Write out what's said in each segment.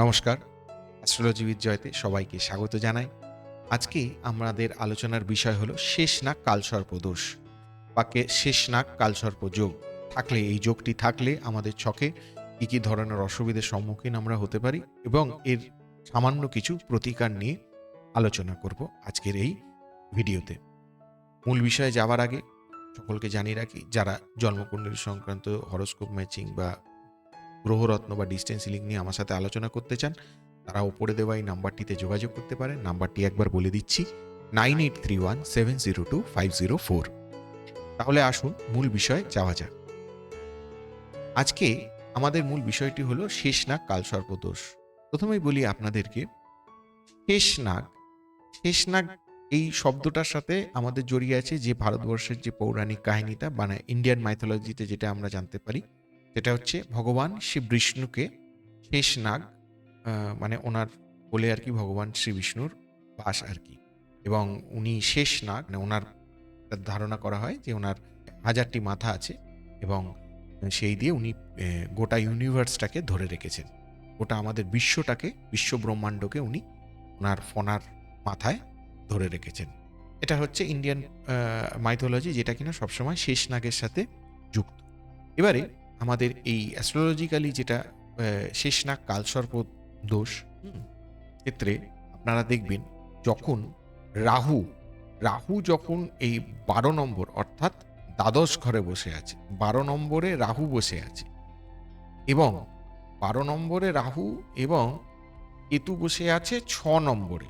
নমস্কার অ্যাস্ট্রোলজিবিদ জয়তে সবাইকে স্বাগত জানাই। আজকে আমাদের আলোচনার বিষয় হলো শেষ নাক কালসর্প দোষ, বাক্যে শেষ নাক কালসর্প যোগ। থাকলে এই যোগটি থাকলে আমাদের ছকে কী কী ধরনের অসুবিধার সম্মুখীন আমরা হতে পারি এবং এর সামান্য কিছু প্রতিকার নিয়ে আলোচনা করব আজকের এই ভিডিওতে। মূল বিষয়ে যাওয়ার আগে সকলকে জানিয়ে রাখি, যারা জন্মকুণ্ডলী সংক্রান্ত হরস্কোপ ম্যাচিং বা গ্রহরত্ন বা ডিস্টেন্স লিঙ্ক নিয়ে আমার সাথে আলোচনা করতে চান, তারা ওপরে দেওয়া এই নাম্বারটিতে যোগাযোগ করতে পারেন। নাম্বারটি একবার বলে দিচ্ছি nine eight three one seven zero two five zero four তাহলে আসুন, মূল বিষয়ে যাওয়া যাক। আজকে আমাদের মূল বিষয়টি হলো শেষনাগ কালসর্পদোষ। প্রথমেই বলি আপনাদেরকে, শেষনাগ শেষনাগ এই শব্দটার সাথে আমাদের জড়িয়ে আছে যে ভারতবর্ষের যে পৌরাণিক কাহিনীটা মানে ইন্ডিয়ান মাইথোলজিতে যেটা আমরা জানতে পারি সেটা হচ্ছে ভগবান শ্রী বিষ্ণুকে শেষ নাগ মানে ওনার বলে আর কি ভগবান শ্রী বিষ্ণুর বাস আর কি। এবং উনি শেষ নাগ মানে ওনার ধারণা করা হয় যে ওনার হাজারটি মাথা আছে এবং সেই দিয়ে উনি গোটা ইউনিভার্সটাকে ধরে রেখেছেন। গোটা আমাদের বিশ্বটাকে বিশ্ব ব্রহ্মাণ্ডকে উনি ওনার ফোনার মাথায় ধরে রেখেছেন। এটা হচ্ছে ইন্ডিয়ান মাইথোলজি যেটা কিনা সবসময় শেষ নাগের সাথে যুক্ত। এবারে আমাদের এই অ্যাস্ট্রোলজিক্যালি যেটা আহ, শেষনাগ কালসর্প দোষ ক্ষেত্রে আপনারা দেখবেন যখন রাহু রাহু যখন এই বারো নম্বর অর্থাৎ দ্বাদশ ঘরে বসে আছে বারো নম্বরে রাহু বসে আছে এবং বারো নম্বরে রাহু এবং কেতু বসে আছে ছ নম্বরে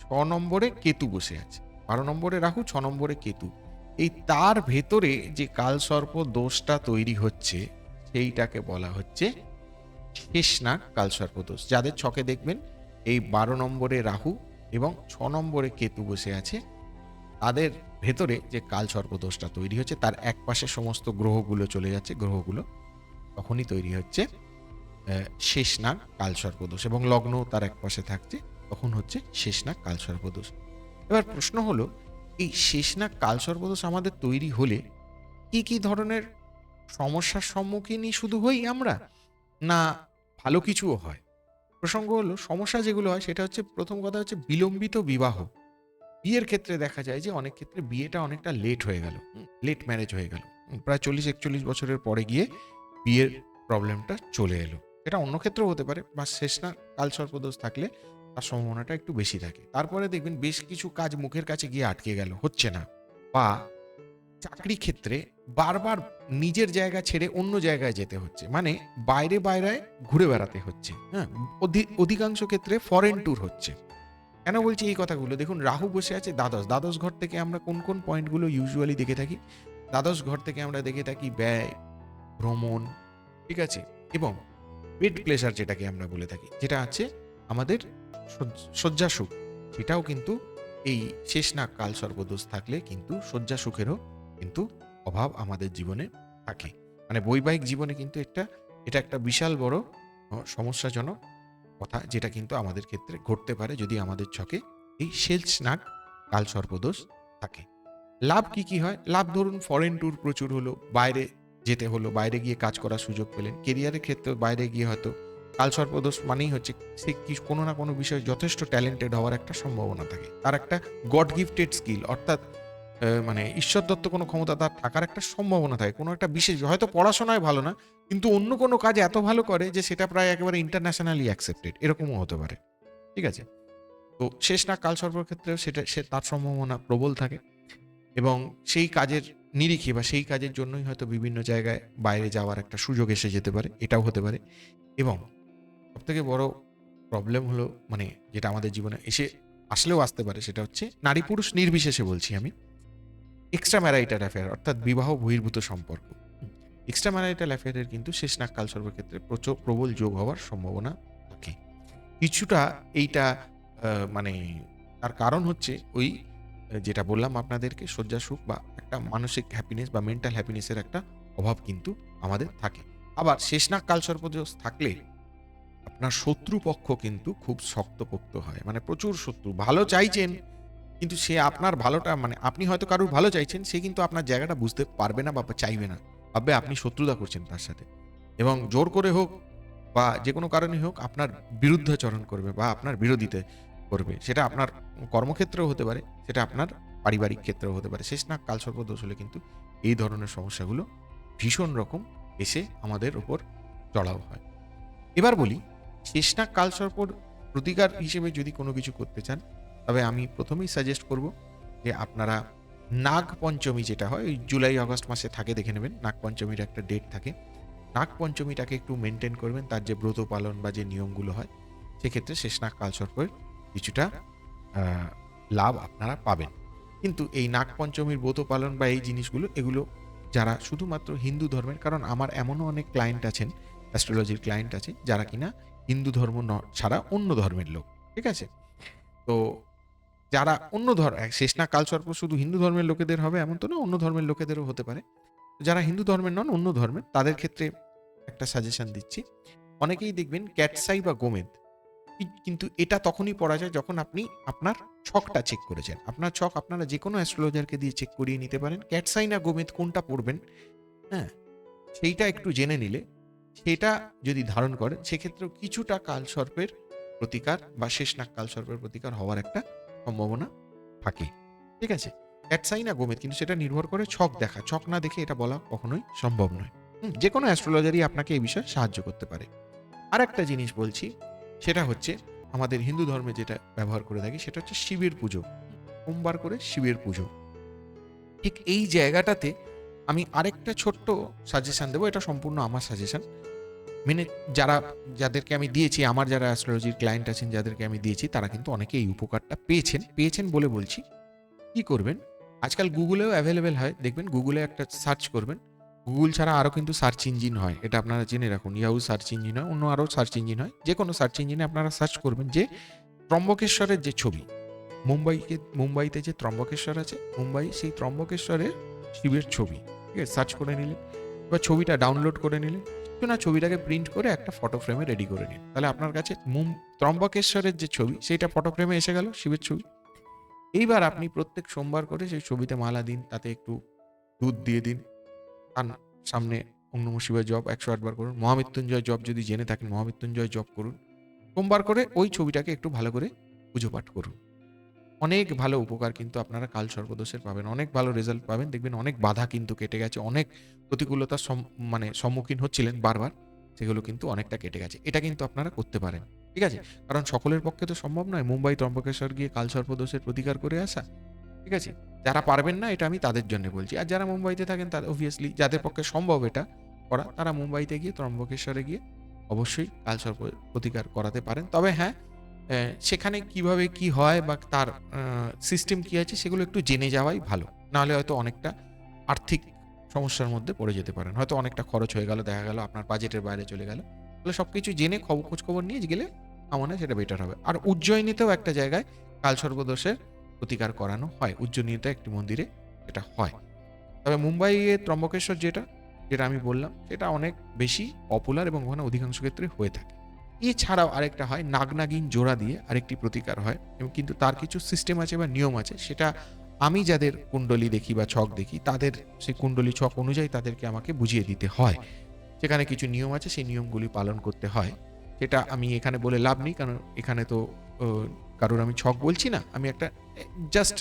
ছ নম্বরে কেতু বসে আছে বারো নম্বরে রাহু ছ নম্বরে কেতু। এই তার ভেতরে যে কালসর্প দোষটা তৈরি হচ্ছে সেইটাকে বলা হচ্ছে শেষনাগ কালসর্পদোষ। যাদের ছকে দেখবেন, এই বারো নম্বরে রাহু এবং ছ নম্বরে কেতু বসে আছে, তাদের ভেতরে যে কালসর্পদোষটা তৈরি হচ্ছে, তার এক পাশে সমস্ত গ্রহগুলো চলে যাচ্ছে, গ্রহগুলো তখনই তৈরি হচ্ছে শেষনাগ কালসর্পদোষ এবং লগ্ন তার এক পাশে থাকছে, তখন হচ্ছে শেষনাগ কালসর্পদোষ। এবার প্রশ্ন হলো, এই শেষনাগ কালসর্পদোষ আমাদের তৈরি হলে কি কি ধরনের সমস্যার সম্মুখীনই শুধু হই আমরা? না, ভালো কিছুও হয়। প্রসঙ্গ হলো, সমস্যা যেগুলো হয়, সেটা হচ্ছে, প্রথম কথা হচ্ছে, বিলম্বিত বিবাহ। বিয়ের ক্ষেত্রে দেখা যায় যে, অনেক ক্ষেত্রে বিয়েটা অনেকটা লেট হয়ে গেল লেট ম্যারেজ হয়ে গেল। প্রায় চল্লিশ, একচল্লিশ বছরের পরে গিয়ে বিয়ের প্রবলেমটা চলে এলো। এটা অন্য ক্ষেত্রেও হতে পারে, বা শেষ না, কাল সর্পদোষ থাকলে তার সম্ভাবনাটা একটু বেশি থাকে। তারপরে দেখবেন, বেশ কিছু কাজ মুখের কাছে গিয়ে আটকে গেল, হচ্ছে না, বা চাকরি ক্ষেত্রে বারবার নিজের জায়গা ছেড়ে অন্য জায়গায় যেতে হচ্ছে। মানে বাইরে বাইরে ঘুরে বেড়াতে হচ্ছে। হ্যাঁ অধি- অধিকাংশ ক্ষেত্রে ফরেন ট্যুর হচ্ছে। কেন বলছি এই কথাগুলো? দেখুন রাহু বসে আছে দ্বাদশ। দ্বাদশ ঘর থেকে আমরা কোন কোন পয়েন্টগুলো ইউজুয়ালি দেখে থাকি? দ্বাদশ ঘর থেকে আমরা দেখে থাকি ব্যয় ভ্রমণ ঠিক আছে? এবং বেড প্লেসার যেটাকে আমরা বলে থাকি যেটা আছে আমাদের শয্য- শয্যা সুখ। সেটাও কিন্তু এই শেষ নাগ কাল সর্বদোষ থাকলে কিন্তু শয্যা সুখেরও কিন্তু অভাব আমাদের জীবনে থাকে। মানে বৈবাহিক জীবনে কিন্তু একটা, এটা একটা বিশাল বড় সমস্যাজনক কথা যেটা কিন্তু আমাদের ক্ষেত্রে ঘটতে পারে যদি আমাদের ছকে এই শেষ নাগ কাল সর্পদোষ থাকে। লাভ কি কি হয়? লাভ ধরুন ফরেন ট্যুর প্রচুর হলো, বাইরে যেতে হলো, বাইরে গিয়ে কাজ করার সুযোগ পেলেন কেরিয়ারের ক্ষেত্রে বাইরে গিয়ে হয়তো কাল সর্পদোষ মানেই হচ্ছে সে কি কোনো না কোনো বিষয়ে যথেষ্ট ট্যালেন্টেড হওয়ার একটা সম্ভাবনা থাকে। তার একটা গড গিফটেড স্কিল অর্থাৎ মানে ঈশ্বর দত্ত কোনো ক্ষমতা তার থাকার একটা সম্ভাবনা থাকে। কোনো একটা বিশেষ, হয়তো পড়াশোনায় ভালো না, কিন্তু অন্য কোনো কাজ এত ভালো করে যে সেটা প্রায় একেবারে ইন্টারন্যাশনালি অ্যাকসেপ্টেড এরকমও হতে পারে। ঠিক আছে? তো শেষ না, কাল সর্বর ক্ষেত্রেও সেটা, সে তার সম্ভাবনা প্রবল থাকে এবং সেই কাজের নিরিখে বা সেই কাজের জন্যই হয়তো বিভিন্ন জায়গায় বাইরে যাওয়ার একটা সুযোগ এসে যেতে পারে, এটাও হতে পারে এবং সবথেকে বড় প্রবলেম হলো মানে যেটা আমাদের জীবনে এসে আসলেও আসতে পারে, সেটা হচ্ছে নারী পুরুষ নির্বিশেষে বলছি আমি। এক্সট্রা ম্যারাইটাল অ্যাফেয়ার অর্থাৎ বিবাহ বহির্ভূত সম্পর্ক। এক্সট্রা ম্যারাইটাল অ্যাফেয়ারের কিন্তু শেষ নাক কাল ক্ষেত্রে প্রচুর প্রবল যোগ হওয়ার সম্ভাবনা থাকে। কিছুটা এইটা মানে তার কারণ হচ্ছে ওই, যেটা বললাম আপনাদেরকে শয্যা সুখ বা একটা মানসিক হ্যাপিনেস বা মেন্টাল হ্যাপিনেসের একটা অভাব কিন্তু আমাদের থাকে। আবার শেষনাগ কাল সর্পদোষ থাকলে আপনার শত্রুপক্ষ কিন্তু খুব শক্তপোক্ত হয়। মানে প্রচুর শত্রু। ভালো চাইছেন কিন্তু সে আপনার ভালোটা মানে আপনি হয়তো কারোর ভালো চাইছেন, সে কিন্তু আপনার জায়গাটা বুঝতে পারবে না বা চাইবে না। ভাববে আপনি শত্রুতা করছেন তার সাথে। এবং জোর করে হোক বা যে কোনো কারণে হোক আপনার বিরুদ্ধাচরণ করবে বা আপনার বিরোধিতা করবে। সেটা আপনার কর্মক্ষেত্রেও হতে পারে, সেটা আপনার পারিবারিক ক্ষেত্রেও হতে পারে। শেষ নাক কালসর্প দোষ হলে কিন্তু এই ধরনের সমস্যাগুলো ভীষণ রকম এসে আমাদের ওপর চড়াও হয়। এবার বলি শেষনাক কালসর্পর প্রতিকার হিসেবে যদি কোনো কিছু করতে চান তবে আমি প্রথমেই সাজেস্ট করব যে আপনারা নাগ পঞ্চমী যেটা হয়, ওই জুলাই, আগস্ট মাসে থাকে, দেখে নেবেন। নাগ পঞ্চমীর একটা ডেট থাকে। নাগ পঞ্চমীটাকে একটু মেনটেন করবেন, তার যে ব্রত পালন বা যে নিয়মগুলো হয়, সেক্ষেত্রে শেষনাগ কালসর্পের কিছুটা লাভ আপনারা পাবেন। কিন্তু এই নাগ পঞ্চমীর ব্রত পালন বা এই জিনিসগুলো, এগুলো যারা শুধুমাত্র হিন্দু ধর্মের, কারণ আমার এমনও অনেক ক্লায়েন্ট আছেন অ্যাস্ট্রোলজির ক্লায়েন্ট আছে, যারা কিনা হিন্দু ধর্ম ছাড়া অন্য ধর্মের লোক, ঠিক আছে? তো যারা অন্য ধর্ম শেষনাগ কালসর্প শুধু হিন্দু ধর্মের লোকেদের হবে এমন তো না অন্য ধর্মের লোকেদেরও হতে পারে। যারা হিন্দু ধর্মের নন অন্য ধর্মের তাদের ক্ষেত্রে একটা সাজেশন দিচ্ছি। অনেকেই দেখবেন ক্যাটসাই বা গোমেদ কিন্তু এটা তখনই পড়া যায় যখন আপনি আপনার ছকটা চেক করেছেন আপনার ছক আপনারা যে কোনো অ্যাস্ট্রোলজারকে দিয়ে চেক করিয়ে নিতে পারেন। ক্যাটসাই না গোমেদ কোনটা পড়বেন? হ্যাঁ সেইটা একটু জেনে নিলে সেটা যদি ধারণ করেন সেক্ষেত্রেও কিছুটা কালসর্পের প্রতিকার বা শেষনাগ কালসর্পের প্রতিকার হওয়ার একটা সম্ভাবনা থাকে। ঠিক আছে? ক্যাটসাই না গোমেদ কিন্তু সেটা নির্ভর করে ছক দেখা। ছক না দেখে এটা বলা কখনোই সম্ভব নয়। যে কোনো অ্যাস্ট্রোলজারই আপনাকে এই বিষয়ে সাহায্য করতে পারে। আর একটা জিনিস বলছি, সেটা হচ্ছে আমাদের হিন্দু ধর্মে যেটা ব্যবহার করে থাকি, সেটা হচ্ছে শিবের পুজো। সোমবার করে শিবের পুজো। ঠিক এই জায়গাটাতে আমি আরেকটা ছোট্ট সাজেশন দেবো, এটা সম্পূর্ণ আমার সাজেশন মেনে যারা, যাদেরকে আমি দিয়েছি, আমার যারা অ্যাস্ট্রোলজির ক্লায়েন্ট আছেন, যাদেরকে আমি দিয়েছি, তারা কিন্তু অনেকে এই উপকারটা পেয়েছেন। পেয়েছেন বলে বলছি। কি করবেন? আজকাল গুগলেও অ্যাভেলেবেল হয়। দেখবেন গুগলে একটা সার্চ করবেন। গুগল ছাড়া আরও কিন্তু সার্চ ইঞ্জিন হয়। এটা আপনারা জেনে রাখুন। ইয়াহু সার্চ ইঞ্জিন হয়, অন্য আরও সার্চ ইঞ্জিন হয়। যে কোনো সার্চ ইঞ্জিনে আপনারা সার্চ করবেন যে ত্রম্বকেশ্বরের যে ছবি। মুম্বাইকে, মুম্বাইতে যে ত্রম্বকেশ্বর আছে, মুম্বাই সেই ত্রম্বকেশ্বরের শিবের ছবি। ঠিক আছে? সার্চ করে নিলেন। বা ছবিটা ডাউনলোড করে নিলেন। না ছবিটাকে প্রিন্ট করে একটা ফটো ফ্রেমে রেডি করে নিন। তাহলে আপনার কাছে মুম, ত্রম্বকেশ্বরের যে ছবি, সেইটা ফটো ফ্রেমে এসে গেল শিবের ছবি। এইবার আপনি প্রত্যেক সোমবার করে সেই ছবিতে মালা দিন, তাতে একটু দুধ দিয়ে দিন। তার সামনে ওম শিবায় জব একশো আটবার করুন। মহামৃত্যুঞ্জয় জব যদি জেনে থাকেন, মহামৃত্যুঞ্জয় জব করুন। সোমবার করে ওই ছবিটাকে একটু ভালো করে পুজো পাঠ করুন। অনেক ভালো উপকার কিন্তু আপনারা কাল সর্বদোষের পাবেন। অনেক ভালো রেজাল্ট পাবেন। দেখবেন অনেক বাধা কিন্তু কেটে গেছে। অনেক প্রতিকূলতার মানে সম্মুখীন হচ্ছিলেন বারবার। সেগুলো কিন্তু অনেকটা কেটে গেছে। এটা কিন্তু আপনারা করতে পারেন। ঠিক আছে? কারণ সকলের পক্ষে তো সম্ভব নয় মুম্বাই ত্রম্বকেশ্বর গিয়ে কাল সর্পদোষের প্রতিকার করে আসা। ঠিক আছে? যারা পারবেন না, এটা আমি তাদের জন্য বলছি। আর যারা মুম্বাইতে থাকেন তাদের অবভিয়াসলি যাদের পক্ষে সম্ভব এটা করা, তারা মুম্বাইতে গিয়ে ত্রম্বকেশ্বরে গিয়ে অবশ্যই কাল সর্প প্রতিকার করাতে পারেন। তবে হ্যাঁ সেখানে কীভাবে কি হয় বা তার সিস্টেম কি আছে সেগুলো একটু জেনে যাওয়াই ভালো। নাহলে হয়তো অনেকটা আর্থিক সমস্যার মধ্যে পড়ে যেতে পারেন। হয়তো অনেকটা খরচ হয়ে গেল, দেখা গেল, আপনার বাজেটের বাইরে চলে গেল। তাহলে সব কিছু জেনে খবর খোঁজ খবর নিয়ে গেলে আমার সেটা বেটার হবে। আর উজ্জয়িনীতেও একটা জায়গায় কাল সর্বদোষের প্রতিকার করানো হয়। উজ্জয়িনীতে একটি মন্দিরে এটা হয়। তবে মুম্বাইয়ে ত্রম্বকেশ্বর যেটা যেটা আমি বললাম, সেটা অনেক বেশি পপুলার এবং ওখানে অধিকাংশ ক্ষেত্রে হয়ে থাকে। এছাড়াও আরেকটা হয়, নাগনাগিন জোড়া দিয়ে আরেকটি প্রতিকার হয়, এবং কিন্তু তার কিছু সিস্টেম আছে বা নিয়ম আছে, সেটা আমি যাদের কুণ্ডলী দেখি বা ছক দেখি, তাদের সেই কুণ্ডলী ছক অনুযায়ী তাদেরকে আমাকে বুঝিয়ে দিতে হয়। সেখানে কিছু নিয়ম আছে, সেই নিয়মগুলি পালন করতে হয়। সেটা আমি এখানে বলে লাভ নেই, কারণ এখানে তো কারোর আমি ছক বলছি না, আমি একটা জাস্ট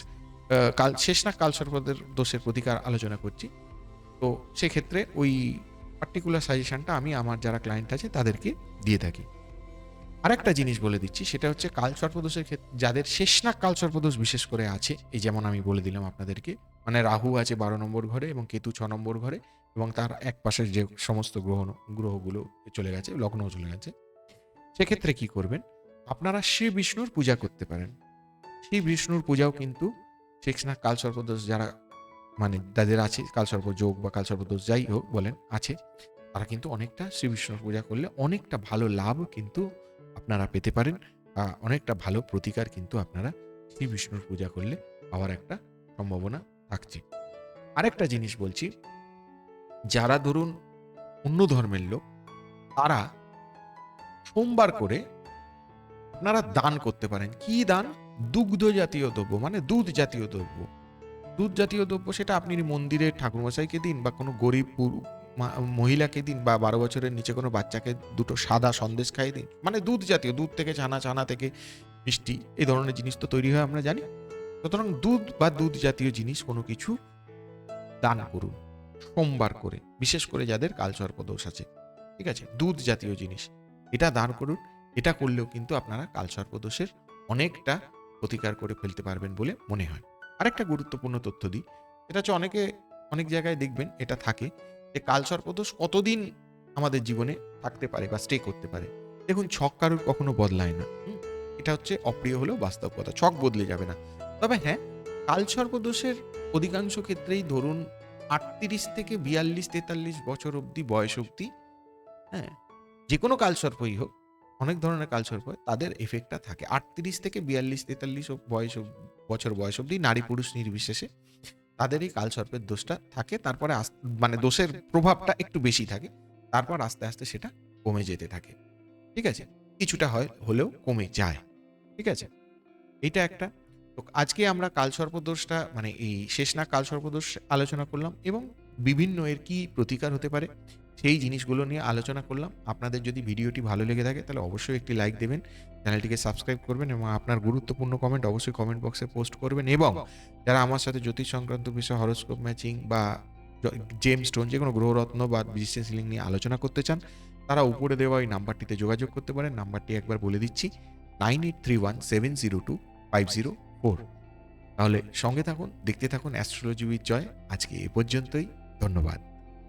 কাল, শেষ না, কাল সর্পদের দোষের প্রতিকার আলোচনা করছি। তো সেক্ষেত্রে ওই পার্টিকুলার সাজেশনটা আমি, আমার যারা ক্লায়েন্ট আছে, তাদেরকে দিয়ে থাকি। আরেকটা জিনিস বলে দিচ্ছি, সেটা হচ্ছে কাল সর্পদোষের ক্ষেত্রে যাদের শেষনাগ কাল সর্পদোষ বিশেষ করে আছে, এই যেমন আমি বলে দিলাম আপনাদেরকে মানে রাহু আছে বারো নম্বর ঘরে এবং কেতু ছ নম্বর ঘরে এবং তার এক পাশের যে সমস্ত গ্রহ গ্রহগুলো চলে গেছে, লগ্নও চলে গেছে, সেক্ষেত্রে কি করবেন? আপনারা শ্রী বিষ্ণুর পূজা করতে পারেন। শ্রী বিষ্ণুর পূজাও কিন্তু শেষনাগ কাল সর্পদোষ যারা মানে যাদের আছে কালসর্প যোগ বা কালসর্প দোষ যাই হোক বলেন, আছে, তারা কিন্তু অনেকটা শ্রী বিষ্ণুর পূজা করলে অনেকটা ভালো লাভ কিন্তু আপনারা পেতে পারেন। অনেকটা ভালো প্রতিকার কিন্তু আপনারা শ্রী বিষ্ণুর পূজা করলে পাওয়ার একটা সম্ভাবনা থাকছে। আরেকটা জিনিস বলছি, যারা ধরুন অন্য ধর্মের লোক, তারা সোমবার করে আপনারা দান করতে পারেন। কি দান? দুগ্ধ জাতীয় দ্রব্য মানে দুধ জাতীয় দ্রব্য। দুধ জাতীয় দ্রব্য সেটা আপনি মন্দিরে ঠাকুরমশাইকে দিন বা কোনো গরিব মহিলাকে দিন বা বারো বছরের নিচে কোনো বাচ্চাকে দুটো সাদা সন্দেশ খাইয়ে দিন। মানে দুধ জাতীয়, দুধ থেকে ছানা ছানা থেকে মিষ্টি, এই ধরনের জিনিস তো তৈরি হয় আমরা জানি। সুতরাং দুধ বা দুধ জাতীয় জিনিস কোনো কিছু দান করুন, সোমবার করে, বিশেষ করে যাদের কালসর্প দোষ আছে। ঠিক আছে? দুধ জাতীয় জিনিস, এটা দান করুন, এটা করলেও কিন্তু আপনারা কালসর্প অনেকটা প্রতিকার করে ফেলতে পারবেন বলে মনে হয়। আরেকটা গুরুত্বপূর্ণ তথ্য দিই এটা হচ্ছে অনেকে অনেক জায়গায় দেখবেন এটা থাকে যে কালসর্পদোষ কতদিন আমাদের জীবনে থাকতে পারে বা স্টে করতে পারে। দেখুন ছক কারোর কখনো বদলায় না। এটা হচ্ছে অপ্রিয় হলেও বাস্তব কথা ছক বদলে যাবে না। তবে হ্যাঁ কালসর্পদোষের অধিকাংশ ক্ষেত্রেই ধরুন আটত্রিশ থেকে বিয়াল্লিশ তেতাল্লিশ বছর অবধি বয়স অবধি হ্যাঁ যে কোনো কালসর্পই হোক অনেক ধরনের কালসর্প হয়, তাদের এফেক্টটা থাকে। আটত্রিশ থেকে বিয়াল্লিশ তেতাল্লিশ বয়স বছর বয়স অবধি নারী পুরুষ নির্বিশেষে তাদের এই কালসর্পের দোষটা থাকে। তারপরে আস- মানে দোষের প্রভাবটা একটু বেশি থাকে। তারপর আস্তে আস্তে সেটা কমে যেতে থাকে। ঠিক আছে? কিছুটা হয় হলেও কমে যায়। ঠিক আছে? এটা একটা। তো আজকে আমরা কালসর্পদোষটা মানে এই শেষ না কালসর্পদোষ আলোচনা করলাম এবং বিভিন্ন এর কি প্রতিকার হতে পারে সেই জিনিসগুলো নিয়ে আলোচনা করলাম। আপনাদের যদি ভিডিওটি ভালো লেগে থাকে, তাহলে অবশ্যই একটি লাইক দেবেন, চ্যানেলটিকে সাবস্ক্রাইব করবেন এবং আপনার গুরুত্বপূর্ণ কমেন্ট অবশ্যই কমেন্ট বক্সে পোস্ট করবেন এবং যারা আমার সাথে জ্যোতিষ সংক্রান্ত বিষয় হরস্কোপ ম্যাচিং বা জেম স্টোন যে কোনো গ্রহরত্ন বা ডিস্টেন্স হিলিং নিয়ে আলোচনা করতে চান, তারা উপরে দেওয়া এই নাম্বারটিতে যোগাযোগ করতে পারেন। নাম্বারটি একবার বলে দিচ্ছি nine eight three one seven zero two five zero four তাহলে সঙ্গে থাকুন, দেখতে থাকুন অ্যাস্ট্রোলজি উইথ জয় আজকে এ পর্যন্তই, ধন্যবাদ।